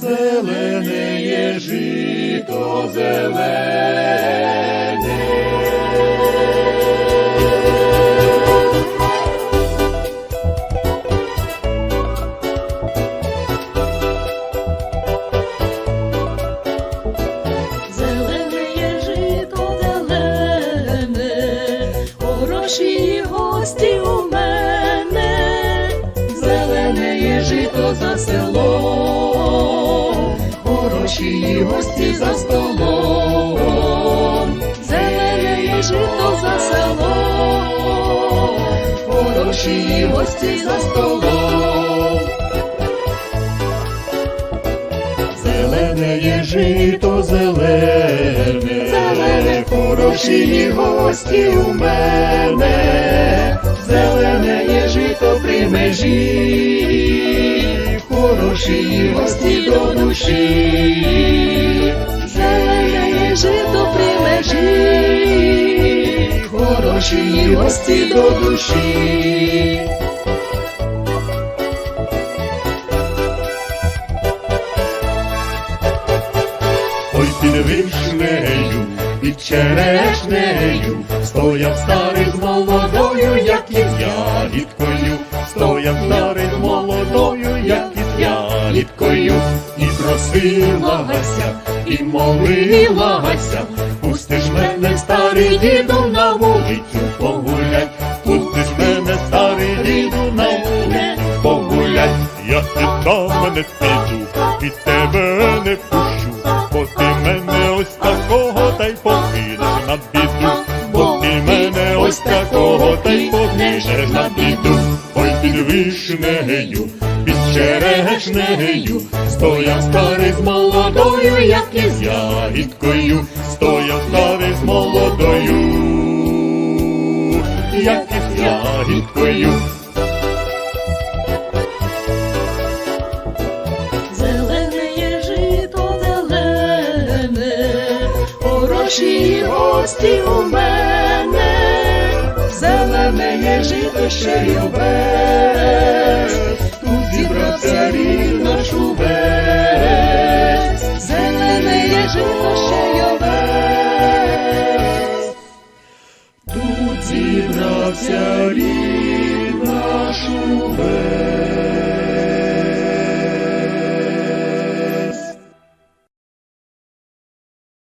Зелене жито зелене. Зелене є жито зелене, хороші гості жито за селом, хороші гості за столом, зелене є жито за селом, хороші гості за столом. Зелене є жито зелене, Зелене. хороші гості у мене, зелене є жито при межі, хороші гості до душі, Зелене є жито при межі, хороші гості до душі. Ой, під вишнею, під черешнею, стояв старий ягідкою, і просилася, і молилася, пустиш мене, старий діду, на вулицю погулять, пустиш мене, старий діду, на вулицю погулять, я від мене не піду, від тебе не пущу, бо ти мене ось такого та й покинеш на біду, бо ти мене ось такого та й покинеш на біду, ой під вишнею, під черешнею, стояв старий з молодою, як із ягідкою, стояв старий з молодою, як із ягідкою. зелене жито зелене, хороші гості у мене, зелене є жито ще й Жито ще йове, тут зібрався рік.